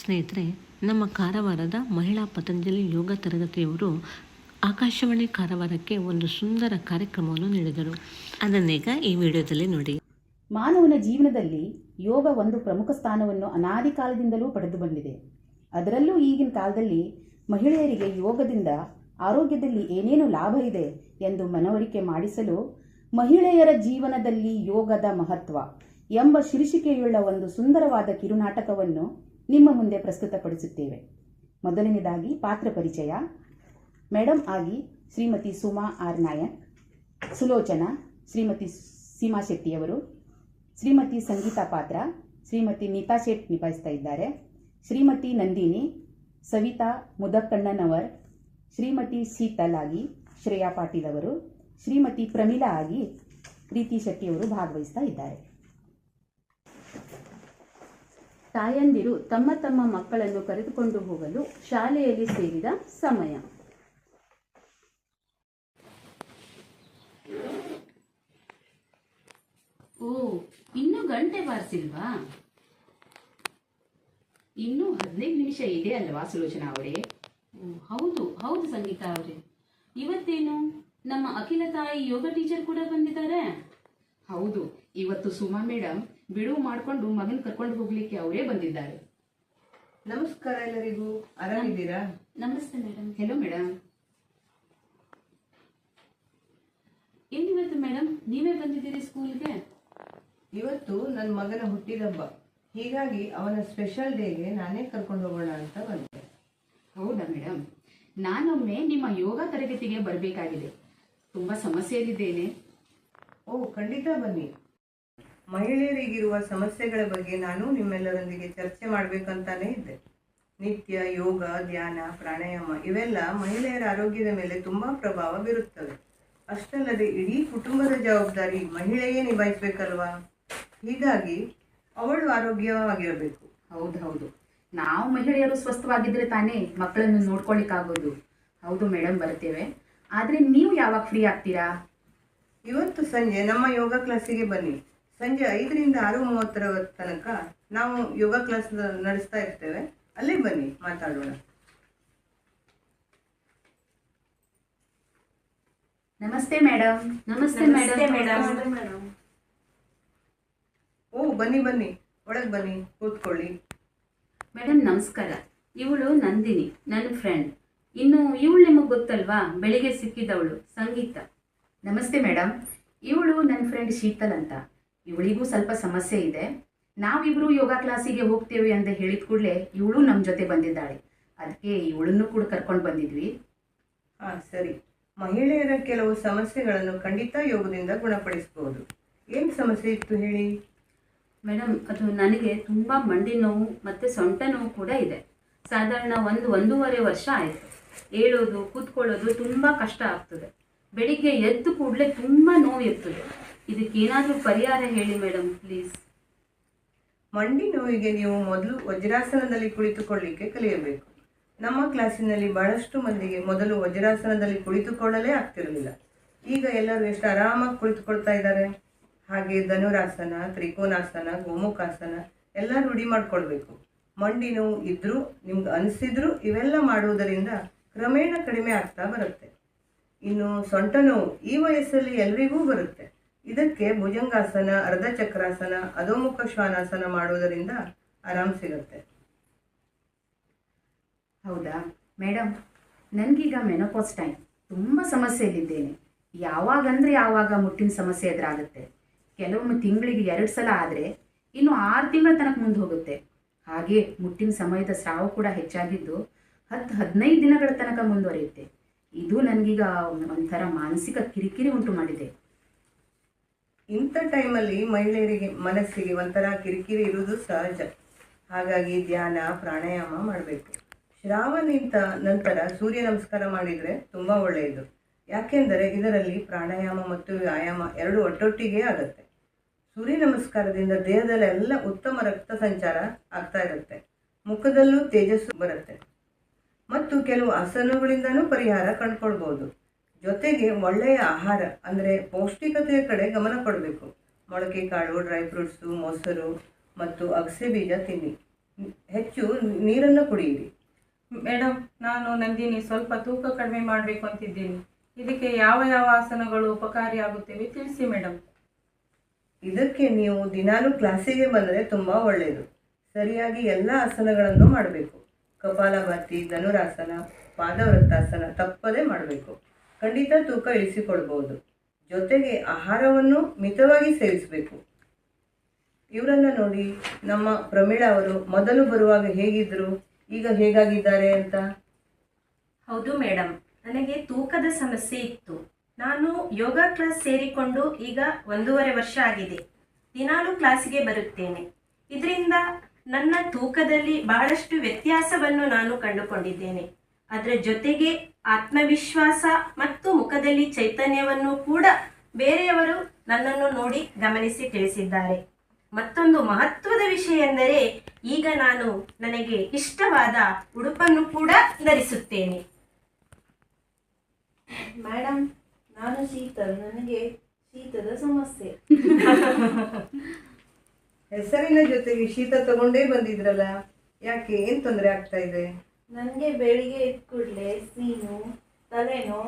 ಸ್ನೇಹಿತರೆ, ನಮ್ಮ ಕಾರವಾರದ ಮಹಿಳಾ ಪತಂಜಲಿ ಯೋಗ ತರಗತಿಯವರು ಆಕಾಶವಾಣಿ ಕಾರವಾರಕ್ಕೆ ಒಂದು ಸುಂದರ ಕಾರ್ಯಕ್ರಮವನ್ನು ನೀಡಿದರು. ಅದನ್ನೀಗ ಈ ವಿಡಿಯೋದಲ್ಲಿ ನೋಡಿ. ಮಾನವನ ಜೀವನದಲ್ಲಿ ಯೋಗ ಒಂದು ಪ್ರಮುಖ ಸ್ಥಾನವನ್ನು ಅನಾದಿ ಕಾಲದಿಂದಲೂ ಪಡೆದು ಬಂದಿದೆ. ಅದರಲ್ಲೂ ಈಗಿನ ಕಾಲದಲ್ಲಿ ಮಹಿಳೆಯರಿಗೆ ಯೋಗದಿಂದ ಆರೋಗ್ಯದಲ್ಲಿ ಏನೇನು ಲಾಭ ಇದೆ ಎಂದು ಮನವರಿಕೆ ಮಾಡಿಸಲು ಮಹಿಳೆಯರ ಜೀವನದಲ್ಲಿ ಯೋಗದ ಮಹತ್ವ ಎಂಬ ಶೀರ್ಷಿಕೆಯುಳ್ಳ ಒಂದು ಸುಂದರವಾದ ಕಿರುನಾಟಕವನ್ನು ನಿಮ್ಮ ಮುಂದೆ ಪ್ರಸ್ತುತಪಡಿಸುತ್ತೇವೆ. ಮೊದಲನೇದಾಗಿ ಪಾತ್ರ ಪರಿಚಯ. ಮೇಡಮ್ ಆಗಿ ಶ್ರೀಮತಿ ಸುಮಾ ಆರ್ ನಾಯಕ್. ಸುಲೋಚನಾ, ಶ್ರೀಮತಿ ಸೀಮಾ ಶೆಟ್ಟಿಯವರು ಶ್ರೀಮತಿ ಸಂಗೀತಾ ಪಾತ್ರ, ಶ್ರೀಮತಿ ನೀತಾ ಶೆಟ್ ನಿಭಾಯಿಸ್ತಾ ಇದ್ದಾರೆ. ಶ್ರೀಮತಿ ನಂದಿನಿ, ಸವಿತಾ ಮುದಕ್ಕಣ್ಣನವರ್. ಶ್ರೀಮತಿ ಶೀತಲ್ ಆಗಿ ಶ್ರೇಯಾ ಪಾಟೀಲ್ ಅವರು. ಶ್ರೀಮತಿ ಪ್ರಮೀಳಾ ಆಗಿ ಪ್ರೀತಿ ಶೆಟ್ಟಿಯವರು ಭಾಗವಹಿಸ್ತಾ ಇದ್ದಾರೆ. ತಾಯಂದಿರು ತಮ್ಮ ತಮ್ಮ ಮಕ್ಕಳನ್ನು ಕರೆದುಕೊಂಡು ಹೋಗಲು ಶಾಲೆಯಲ್ಲಿ ಸೇರಿದ ಸಮಯ. ಓ, ಇನ್ನು ಗಂಟೆ ಬಾರಿಸಿಲ್ವಾ? ಇನ್ನು ಹದಿನೈದು ನಿಮಿಷ ಇದೆ ಅಲ್ವಾ ಸುಲೋಚನಾ ಅವರೇ? ಹೌದು ಹೌದು ಸಂಗೀತಾ ಅವರೇ. ಇವತ್ತೇನು? ನಮ್ಮ ಅಖಿಲ ತಾಯಿ ಯೋಗ ಟೀಚರ್ ಕೂಡ ಬಂದಿದ್ದಾರೆ? ಹೌದು, ಇವತ್ತು ಸುಮಾ ಮೇಡಮ್ ಬಿಡುವು ಮಾಡ್ಕೊಂಡು ಮಗನ್ ಕರ್ಕೊಂಡು ಹೋಗ್ಲಿಕ್ಕೆ ಅವರೇ ಬಂದಿದ್ದಾರೆ. ನಮಸ್ಕಾರ ಎಲ್ಲರಿಗೂ. ಆರಾಮಿದ್ದೀರಾ? ನಮಸ್ತೆ ಮೇಡಮ್ ಹೆಲೋ ಮೇಡಮ್ ಏನಿವತ್ತು ಮೇಡಮ್ ನೀವೇ ಬಂದಿದ್ದೀರಿ ಸ್ಕೂಲ್ಗೆ ಇವತ್ತು ನನ್ನ ಮಗನ ಹುಟ್ಟಿದಬ್ಬ ಹೀಗಾಗಿ ಅವನ ಸ್ಪೆಷಲ್ ಡೇಗೆ ನಾನೇ ಕರ್ಕೊಂಡು ಹೋಗೋಣ ಅಂತ ಬಂದೆ. ಹೌದಾ ಮೇಡಮ್ ನಾನೊಮ್ಮೆ ನಿಮ್ಮ ಯೋಗ ತರಗತಿಗೆ ಬರಬೇಕಾಗಿದೆ. ತುಂಬಾ ಸಮಸ್ಯೆಯಲ್ಲಿದ್ದೇನೆ. ಓ ಖಂಡಿತ ಬನ್ನಿ. ಮಹಿಳೆಯರಿಗಿರುವ ಸಮಸ್ಯೆಗಳ ಬಗ್ಗೆ ನಾನು ನಿಮ್ಮೆಲ್ಲರೊಂದಿಗೆ ಚರ್ಚೆ ಮಾಡಬೇಕಂತಾನೆ ಇದ್ದೆ. ನಿತ್ಯ ಯೋಗ ಧ್ಯಾನ ಪ್ರಾಣಾಯಾಮ ಇವೆಲ್ಲ ಮಹಿಳೆಯರ ಆರೋಗ್ಯದ ಮೇಲೆ ತುಂಬಾ ಪ್ರಭಾವ ಬೀರುತ್ತವೆ. ಅಷ್ಟಲ್ಲದೆ ಇಡೀ ಕುಟುಂಬದ ಜವಾಬ್ದಾರಿ ಮಹಿಳೆಯೇ ನಿಭಾಯಿಸಬೇಕಲ್ವಾ? ಹೀಗಾಗಿ ಅವಳು ಆರೋಗ್ಯವಾಗಿರಬೇಕು. ಹೌದು ಹೌದು. ನಾವು ಮಹಿಳೆಯರು ಸ್ವಸ್ಥವಾಗಿದ್ರೆ ತಾನೇ ಮಕ್ಕಳನ್ನು ನೋಡ್ಕೊಳ್ಳಿಕ್ಕಾಗೋದು. ಹೌದು ಮೇಡಮ್ ಬರ್ತೇವೆ ಆದ್ರೆ ನೀವು ಯಾವಾಗ ಫ್ರೀ ಆಗ್ತೀರಾ? ಇವತ್ತು ಸಂಜೆ ನಮ್ಮ ಯೋಗ ಕ್ಲಾಸಿಗೆ ಬನ್ನಿ. ಸಂಜೆ ಐದರಿಂದ ಆರು ಮೂವತ್ತರ ತನಕ ನಾವು ಯೋಗ ಕ್ಲಾಸ್ ನಡೆಸ್ತಾ ಇರ್ತೇವೆ. ಅಲ್ಲೇ ಬನ್ನಿ ಮಾತಾಡೋಣ. ನಮಸ್ತೆ ಮೇಡಮ್ ನಮಸ್ತೆ ಮೇಡಮ್ ಓ ಬನ್ನಿ ಬನ್ನಿ. ಒಳಗೆ ಬನ್ನಿ ಕೂತ್ಕೊಳ್ಳಿ. ಮೇಡಮ್ ನಮಸ್ಕಾರ. ಇವಳು ನಂದಿನಿ ನನ್ನ ಫ್ರೆಂಡ್ ಇನ್ನು ಇವಳು ನಿಮಗೆ ಗೊತ್ತಲ್ವಾ? ಬೆಳಿಗ್ಗೆ ಸಿಕ್ಕಿದವಳು ಸಂಗೀತ. ನಮಸ್ತೆ ಮೇಡಮ್ ಇವಳು ನನ್ನ ಫ್ರೆಂಡ್ ಶೀತಲ್ ಅಂತ. ಇವಳಿಗೂ ಸ್ವಲ್ಪ ಸಮಸ್ಯೆ ಇದೆ. ನಾವಿಬ್ರು ಯೋಗ ಕ್ಲಾಸಿಗೆ ಹೋಗ್ತೇವೆ ಅಂತ ಹೇಳಿದ ಕೂಡಲೇ ಇವಳು ನಮ್ಮ ಜೊತೆ ಬಂದಿದ್ದಾಳೆ. ಅದಕ್ಕೆ ಇವಳನ್ನು ಕೂಡ ಕರ್ಕೊಂಡು ಬಂದಿದ್ವಿ. ಹಾ ಸರಿ. ಮಹಿಳೆಯರ ಕೆಲವು ಸಮಸ್ಯೆಗಳನ್ನು ಖಂಡಿತ ಯೋಗದಿಂದ ಗುಣಪಡಿಸಬಹುದು ಏನು ಸಮಸ್ಯೆ ಇತ್ತು ಹೇಳಿ? ಮೇಡಮ್ ಅದು ನನಗೆ ತುಂಬ ಮಂಡಿ ನೋವು ಮತ್ತು ಸೊಂಟ ನೋವು ಕೂಡ ಇದೆ. ಸಾಧಾರಣ ಒಂದು ಒಂದೂವರೆ ವರ್ಷ ಆಯಿತು. ಏಳೋದು ಕೂತ್ಕೊಳ್ಳೋದು ತುಂಬ ಕಷ್ಟ ಆಗ್ತದೆ. ಬೆಳಿಗ್ಗೆ ಎದ್ದು ಕೂಡಲೇ ತುಂಬ ನೋವು ಇರ್ತದೆ. ಇದಕ್ಕೇನಾದರೂ ಪರಿಹಾರ ಹೇಳಿ ಮೇಡಮ್ ಪ್ಲೀಸ್ ಮಂಡಿ ನೋವಿಗೆ ನೀವು ಮೊದಲು ವಜ್ರಾಸನದಲ್ಲಿ ಕುಳಿತುಕೊಳ್ಳಿಕ್ಕೆ ಕಲಿಯಬೇಕು. ನಮ್ಮ ಕ್ಲಾಸಿನಲ್ಲಿ ಬಹಳಷ್ಟು ಮಂದಿಗೆ ಮೊದಲು ವಜ್ರಾಸನದಲ್ಲಿ ಕುಳಿತುಕೊಳ್ಳಲೇ ಆಗ್ತಿರಲಿಲ್ಲ. ಈಗ ಎಲ್ಲರೂ ಎಷ್ಟು ಆರಾಮಾಗಿ ಕುಳಿತುಕೊಳ್ತಾ ಇದ್ದಾರೆ? ಹಾಗೆ ಧನುರಾಸನ, ತ್ರಿಕೋನಾಸನ, ಗೋಮುಖಾಸನ ಎಲ್ಲ ರೂಢಿ ಮಾಡ್ಕೊಳ್ಬೇಕು. ಮಂಡಿ ನೋವು ಇದ್ರೂ, ನಿಮ್ಗೆ ಅನಿಸಿದ್ರು ಇವೆಲ್ಲ ಮಾಡುವುದರಿಂದ ಕ್ರಮೇಣ ಕಡಿಮೆ ಆಗ್ತಾ ಬರುತ್ತೆ. ಇನ್ನು ಸೊಂಟ ನೋವು ಈ ವಯಸ್ಸಲ್ಲಿ ಎಲ್ರಿಗೂ ಬರುತ್ತೆ. ಇದಕ್ಕೆ ಭುಜಂಗಾಸನ ಅರ್ಧ ಚಕ್ರಾಸನ ಅಧೋಮುಖ ಶ್ವಾನಾಸನ ಮಾಡುವುದರಿಂದ ಆರಾಮ್ ಸಿಗುತ್ತೆ. ಹೌದಾ? ಮೇಡಮ್ ನನಗೀಗ ಮೆನೋಪೋಸ್ ಟೈಮ್. ತುಂಬ ಸಮಸ್ಯೆಯಲ್ಲಿದ್ದೇನೆ. ಯಾವಾಗಂದ್ರೆ ಯಾವಾಗ ಮುಟ್ಟಿನ ಸಮಸ್ಯೆ ಎದುರಾಗುತ್ತೆ. ಕೆಲವೊಮ್ಮೆ ತಿಂಗಳಿಗೆ ಎರಡು ಸಲ ಆದರೆ ಇನ್ನು ಆರು ತಿಂಗಳ ತನಕ ಮುಂದೆ ಹೋಗುತ್ತೆ. ಹಾಗೆ ಮುಟ್ಟಿನ ಸಮಯದ ಸ್ರಾವ ಕೂಡ ಹೆಚ್ಚಾಗಿದ್ದು ಹತ್ತು, ಹದಿನೈದು ದಿನಗಳ ತನಕ ಮುಂದುವರಿಯುತ್ತೆ. ಇದು ನನಗೀಗ ಒಂಥರ ಮಾನಸಿಕ ಕಿರಿಕಿರಿ ಉಂಟು ಮಾಡಿದೆ. ಇಂಥ ಟೈಮಲ್ಲಿ ಮಹಿಳೆಯರಿಗೆ ಮನಸ್ಸಿಗೆ ಒಂಥರ ಕಿರಿಕಿರಿ ಇರುವುದು ಸಹಜ. ಹಾಗಾಗಿ ಧ್ಯಾನ, ಪ್ರಾಣಾಯಾಮ ಮಾಡಬೇಕು. ಶ್ರಾವಣಿಂತ ನಂತರ ಸೂರ್ಯ ನಮಸ್ಕಾರ ಮಾಡಿದರೆ ತುಂಬ ಒಳ್ಳೆಯದು. ಯಾಕೆಂದರೆ ಇದರಲ್ಲಿ ಪ್ರಾಣಾಯಾಮ ಮತ್ತು ವ್ಯಾಯಾಮ ಎರಡು ಒಟ್ಟೊಟ್ಟಿಗೆ ಆಗುತ್ತೆ. ಸೂರ್ಯ ನಮಸ್ಕಾರದಿಂದ ದೇಹದಲ್ಲೆಲ್ಲ ಉತ್ತಮ ರಕ್ತ ಸಂಚಾರ ಆಗ್ತಾ ಇರುತ್ತೆ. ಮುಖದಲ್ಲೂ ತೇಜಸ್ಸು ಬರುತ್ತೆ. ಮತ್ತು ಕೆಲವು ಆಸನಗಳಿಂದನೂ ಪರಿಹಾರ ಕಂಡುಕೊಳ್ಬೋದು. ಜೊತೆಗೆ ಒಳ್ಳೆಯ ಆಹಾರ ಅಂದರೆ ಪೌಷ್ಟಿಕತೆಯ ಕಡೆ ಗಮನ ಕೊಡಬೇಕು. ಮೊಳಕೆ ಕಾಳು ಡ್ರೈ ಫ್ರೂಟ್ಸು ಮೊಸರು ಮತ್ತು ಅಗಸೆ ಬೀಜ ತಿನ್ನಿ. ಹೆಚ್ಚು ನೀರನ್ನು ಕುಡಿಯಿರಿ. ಮೇಡಮ್ ನಾನು ನಂದಿನಿ ಸ್ವಲ್ಪ ತೂಕ ಕಡಿಮೆ ಮಾಡಬೇಕು ಅಂತಿದ್ದೀನಿ. ಇದಕ್ಕೆ ಯಾವ ಯಾವ ಆಸನಗಳು ಉಪಕಾರಿ ಆಗುತ್ತವೆ ತಿಳಿಸಿ ಮೇಡಮ್ ಇದಕ್ಕೆ ನೀವು ದಿನಾಲೂ ಕ್ಲಾಸಿಗೆ ಬಂದರೆ ತುಂಬ ಒಳ್ಳೆಯದು. ಸರಿಯಾಗಿ ಎಲ್ಲ ಆಸನಗಳನ್ನು ಮಾಡಬೇಕು. ಕಪಾಲಭಾತಿ ಧನುರಾಸನ ಪಾದವೃತ್ತಾಸನ ತಪ್ಪದೇ ಮಾಡಬೇಕು. ಖಂಡಿತ ತೂಕ ಇಳಿಸಿಕೊಳ್ಬಹುದು ಜೊತೆಗೆ ಆಹಾರವನ್ನು ಮಿತವಾಗಿ ಸೇವಿಸಬೇಕು. ಇವರನ್ನ ನೋಡಿ ನಮ್ಮ ಪ್ರಮೀಳಾ ಅವರು ಮೊದಲು ಬರುವಾಗ ಹೇಗಿದ್ರು, ಈಗ ಹೇಗಾಗಿದ್ದಾರೆ ಅಂತ? ಹೌದು ಮೇಡಮ್ ನನಗೆ ತೂಕದ ಸಮಸ್ಯೆ ಇತ್ತು. ನಾನು ಯೋಗ ಕ್ಲಾಸ್ ಸೇರಿಕೊಂಡು ಈಗ ಒಂದೂವರೆ ವರ್ಷ ಆಗಿದೆ. ದಿನಾಲೂ ಕ್ಲಾಸಿಗೆ ಬರುತ್ತೇನೆ. ಇದರಿಂದ ನನ್ನ ತೂಕದಲ್ಲಿ ಬಹಳಷ್ಟು ವ್ಯತ್ಯಾಸವನ್ನು ನಾನು ಕಂಡುಕೊಂಡಿದ್ದೇನೆ. ಅದರ ಜೊತೆಗೆ ಆತ್ಮವಿಶ್ವಾಸ ಮತ್ತು ಮುಖದಲ್ಲಿ ಚೈತನ್ಯವನ್ನು ಕೂಡ ಬೇರೆಯವರು ನನ್ನನ್ನು ನೋಡಿ ಗಮನಿಸಿ ತಿಳಿಸಿದ್ದಾರೆ. ಮತ್ತೊಂದು ಮಹತ್ವದ ವಿಷಯ ಎಂದರೆ ಈಗ ನಾನು ನನಗೆ ಇಷ್ಟವಾದ ಉಡುಪನ್ನು ಕೂಡ ಧರಿಸುತ್ತೇನೆ. ಮೇಡಮ್ ನಾನು ಶೀತ ನನಗೆ ಶೀತದ ಸಮಸ್ಯೆ. ಹೆಸರಿನ ಜೊತೆಗೆ ಶೀತ ತಗೊಂಡೇ ಬಂದಿದ್ರಲ್ಲ ಯಾಕೆ ಏನ್ ತೊಂದರೆ ಆಗ್ತಾ ಇದೆ? ನನಗೆ ಬೆಳಿಗ್ಗೆ ಎದ್ದ ಕೂಡಲೇ ಸೀನು, ತಲೆನೋ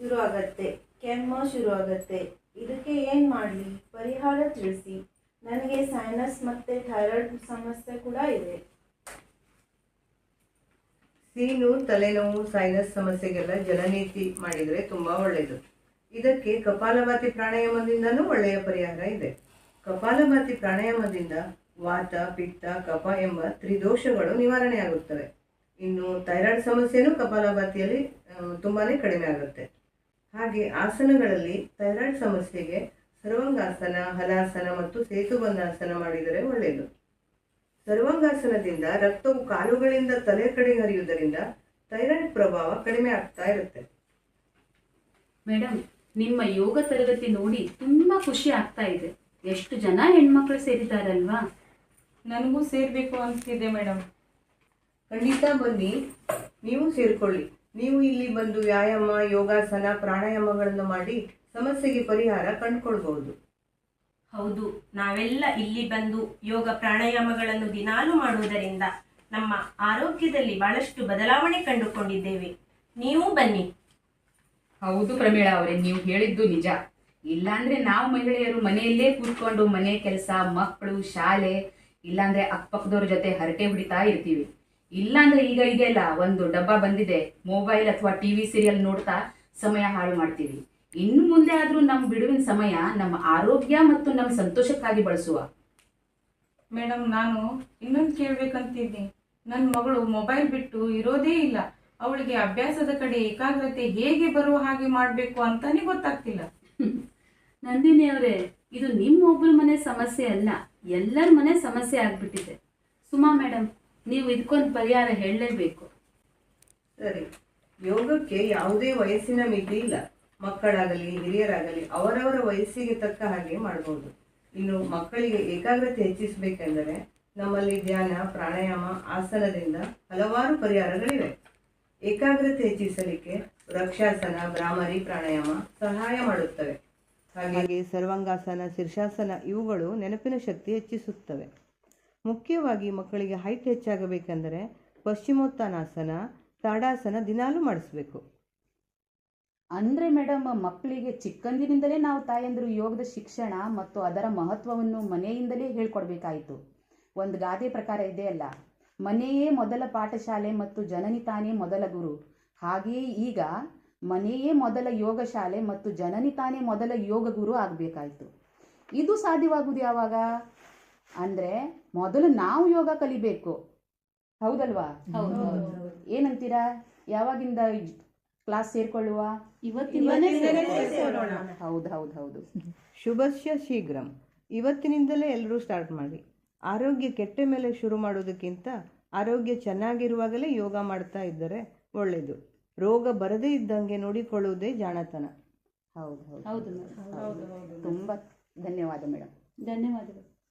ಶುರು ಆಗತ್ತೆ ಕೆಮ್ಮು ಶುರು ಆಗತ್ತೆ ಇದಕ್ಕೆ ಏನು ಮಾಡಲಿ? ಪರಿಹಾರ ತಿಳಿಸಿ. ನನಗೆ ಸೈನಸ್ ಮತ್ತು ಥೈರಾಯ್ಡ್ ಸಮಸ್ಯೆ ಕೂಡ ಇದೆ. ಸೀನು ತಲೆನೋವು ಸೈನಸ್ ಸಮಸ್ಯೆಗೆಲ್ಲ ಜಲನೀತಿ ಮಾಡಿದರೆ ತುಂಬ ಒಳ್ಳೆಯದು ಇದಕ್ಕೆ ಕಪಾಲಭಾತಿ ಪ್ರಾಣಾಯಾಮದಿಂದನೂ ಒಳ್ಳೆಯ ಪರಿಹಾರ ಇದೆ. ಕಪಾಲಭಾತಿ ಪ್ರಾಣಾಯಾಮದಿಂದ ವಾತ, ಪಿತ್ತ, ಕಫ ಎಂಬ ತ್ರಿದೋಷಗಳು ನಿವಾರಣೆ ಆಗುತ್ತವೆ ಇನ್ನು ಥೈರಾಯ್ಡ್ ಸಮಸ್ಯೆನೂ ಕಪಾಲಭಾತಿಯಲ್ಲಿ ತುಂಬಾ ತುಂಬಾನೇ ಕಡಿಮೆ ಆಗುತ್ತೆ. ಹಾಗೆ ಆಸನಗಳಲ್ಲಿ ಥೈರಾಯ್ಡ್ ಸಮಸ್ಯೆಗೆ ಸರ್ವಾಂಗಾಸನ ಹಲಾಸನ ಮತ್ತು ಸೇತುಬಂಧಾಸನ ಮಾಡಿದರೆ ಒಳ್ಳೆಯದು. ಸರ್ವಾಂಗಾಸನದಿಂದ ರಕ್ತವು ಕಾಲುಗಳಿಂದ ತಲೆ ಕಡೆ ಹರಿಯುವುದರಿಂದ ಥೈರಾಯ್ಡ್ ಪ್ರಭಾವ ಕಡಿಮೆ ಆಗ್ತಾ ಇರುತ್ತೆ. ಮೇಡಮ್ ನಿಮ್ಮ ಯೋಗ ತರಗತಿ ನೋಡಿ ತುಂಬಾ ಖುಷಿ ಆಗ್ತಾ ಇದೆ. ಎಷ್ಟು ಜನ ಹೆಣ್ಮಕ್ಳು ಸೇರಿದಾರಲ್ವಾ ನನಗೂ ಸೇರಬೇಕು ಅಂತಿದೆ ಮೇಡಮ್ ಖಂಡಿತ ಬನ್ನಿ. ನೀವು ಸೇರಿಕೊಳ್ಳಿ. ನೀವು ಇಲ್ಲಿ ಬಂದು ವ್ಯಾಯಾಮ ಯೋಗಾಸನ ಪ್ರಾಣಾಯಾಮಗಳನ್ನು ಮಾಡಿ ಸಮಸ್ಯೆಗೆ ಪರಿಹಾರ ಕಂಡುಕೊಳ್ಬಹುದು. ಹೌದು. ನಾವೆಲ್ಲ ಇಲ್ಲಿ ಬಂದು ಯೋಗ ಪ್ರಾಣಾಯಾಮಗಳನ್ನು ದಿನಾಲು ಮಾಡುವುದರಿಂದ ನಮ್ಮ ಆರೋಗ್ಯದಲ್ಲಿ ಬಹಳಷ್ಟು ಬದಲಾವಣೆ ಕಂಡುಕೊಂಡಿದ್ದೇವೆ. ನೀವು ಬನ್ನಿ. ಹೌದು ಪ್ರಮೀಳಾ ಅವರೇ ನೀವು ಹೇಳಿದ್ದು ನಿಜ. ಇಲ್ಲಾಂದ್ರೆ ನಾವು ಮಹಿಳೆಯರು ಮನೆಯಲ್ಲೇ ಕೂತ್ಕೊಂಡು ಮನೆ ಕೆಲಸ ಮಕ್ಕಳು ಶಾಲೆ ಇಲ್ಲಾಂದ್ರೆ ಅಕ್ಕಪಕ್ಕದವ್ರ ಜೊತೆ ಹರಟೆ ಹೊಡಿತಾ ಇರ್ತೀವಿ. ಇಲ್ಲಾಂದ್ರೆ ಈಗ ಇದೆಲ್ಲ ಒಂದು ಡಬ್ಬ ಬಂದಿದೆ ಮೊಬೈಲ್ ಅಥವಾ ಟಿವಿ ಸೀರಿಯಲ್ ನೋಡ್ತಾ ಸಮಯ ಹಾಳು ಮಾಡ್ತೀವಿ. ಇನ್ನು ಮುಂದೆ ಆದ್ರೂ ನಮ್ಮ ಬಿಡುವಿನ ಸಮಯ ನಮ್ಮ ಆರೋಗ್ಯ ಮತ್ತು ನಮ್ಮ ಸಂತೋಷಕ್ಕಾಗಿ ಬಳಸುವ. ಮೇಡಮ್ ನಾನು ಇನ್ನೊಂದು ಕೇಳಬೇಕಂತಿದ್ದೀನಿ. ನನ್ನ ಮಗಳು ಮೊಬೈಲ್ ಬಿಟ್ಟು ಇರೋದೇ ಇಲ್ಲ. ಅವಳಿಗೆ ಅಭ್ಯಾಸದ ಕಡೆ ಏಕಾಗ್ರತೆ ಹೇಗೆ ಬರುವ ಹಾಗೆ ಮಾಡಬೇಕು ಅಂತಾನೆ ಗೊತ್ತಾಗ್ತಿಲ್ಲ. ನಂದಿನಿ ಅವರೇ ಇದು ನಿಮ್ಮ ಒಬ್ಬರ ಮನೆ ಸಮಸ್ಯೆ ಅಲ್ಲ ಎಲ್ಲರ ಮನೆ ಸಮಸ್ಯೆ ಆಗ್ಬಿಟ್ಟಿದೆ. ಸುಮಾ ಮೇಡಮ್ ನೀವು ಇದಕ್ಕೊಂದು ಪರಿಹಾರ ಹೇಳಲೇಬೇಕು. ಸರಿ. ಯೋಗಕ್ಕೆ ಯಾವುದೇ ವಯಸ್ಸಿನ ಮಿತಿ ಇಲ್ಲ. ಮಕ್ಕಳಾಗಲಿ, ಹಿರಿಯರಾಗಲಿ, ಅವರವರ ವಯಸ್ಸಿಗೆ ತಕ್ಕ ಹಾಗೆ ಮಾಡಬಹುದು ಇನ್ನು ಮಕ್ಕಳಿಗೆ ಏಕಾಗ್ರತೆ ಹೆಚ್ಚಿಸಬೇಕೆಂದರೆ ನಮ್ಮಲ್ಲಿ ಧ್ಯಾನ, ಪ್ರಾಣಾಯಾಮ, ಆಸನದಿಂದ ಹಲವಾರು ಪರಿಹಾರಗಳಿವೆ. ಏಕಾಗ್ರತೆ ಹೆಚ್ಚಿಸಲಿಕ್ಕೆ ವೃಕ್ಷಾಸನ ಭ್ರಾಮರಿ ಪ್ರಾಣಾಯಾಮ ಸಹಾಯ ಮಾಡುತ್ತವೆ. ಹಾಗೆ ಸರ್ವಾಂಗಾಸನ, ಶೀರ್ಷಾಸನ ಇವುಗಳು ನೆನಪಿನ ಶಕ್ತಿ ಹೆಚ್ಚಿಸುತ್ತವೆ. ಮುಖ್ಯವಾಗಿ ಮಕ್ಕಳಿಗೆ ಹೈಟ್ ಹೆಚ್ಚಾಗಬೇಕೆಂದರೆ ಪಶ್ಚಿಮೋತ್ತಾನಾಸನ, ತಾಡಾಸನ ದಿನಾಲೂ ಮಾಡಿಸ್ಬೇಕು. ಅಂದರೆ ಮೇಡಮ್ ಮಕ್ಕಳಿಗೆ ಚಿಕ್ಕಂದಿನಿಂದಲೇ ನಾವು ತಾಯಂದಿರು ಯೋಗದ ಶಿಕ್ಷಣ ಮತ್ತು ಅದರ ಮಹತ್ವವನ್ನು ಮನೆಯಿಂದಲೇ ಹೇಳ್ಕೊಡ್ಬೇಕಾಯಿತು. ಒಂದು ಗಾದೆ ಪ್ರಕಾರ ಇದೆಯಲ್ಲ ಮನೆಯೇ ಮೊದಲ ಪಾಠಶಾಲೆ ಮತ್ತು ಜನನಿ ತಾನೇ ಮೊದಲ ಗುರು. ಹಾಗೆಯೇ ಈಗ ಮನೆಯೇ ಮೊದಲ ಯೋಗ ಶಾಲೆ ಮತ್ತು ಜನನಿ ತಾನೇ ಮೊದಲ ಯೋಗ ಗುರು ಆಗಬೇಕಾಯಿತು. ಇದು ಸಾಧ್ಯವಾಗುವುದು ಯಾವಾಗ? ಅಂದರೆ ಮೊದಲು ನಾವು ಯೋಗ ಕಲಿಬೇಕು. ಹೌದಲ್ವಾ? ಏನಂತೀರಾ? ಯಾವಾಗಿಂದ ಕ್ಲಾಸ್ ಸೇರ್ಕೊಳ್ಳುವ? ಹೌದು ಹೌದು ಹೌದು. ಶುಭಸ್ಯ ಶೀಘ್ರಂ. ಇವತ್ತಿನಿಂದಲೇ ಎಲ್ಲರೂ ಸ್ಟಾರ್ಟ್ ಮಾಡಿ. ಆರೋಗ್ಯ ಕೆಟ್ಟ ಮೇಲೆ ಶುರು ಮಾಡೋದಕ್ಕಿಂತ ಆರೋಗ್ಯ ಚೆನ್ನಾಗಿರುವಾಗಲೇ ಯೋಗ ಮಾಡ್ತಾ ಇದ್ದರೆ ಒಳ್ಳೆಯದು ರೋಗ ಬರದೇ ಇದ್ದಂಗೆ ನೋಡಿಕೊಳ್ಳುವುದೇ ಜಾಣತನ. ಹೌದು ಹೌದು. ಹೌದು ತುಂಬ ಧನ್ಯವಾದ ಮೇಡಮ್ ಧನ್ಯವಾದಗಳು.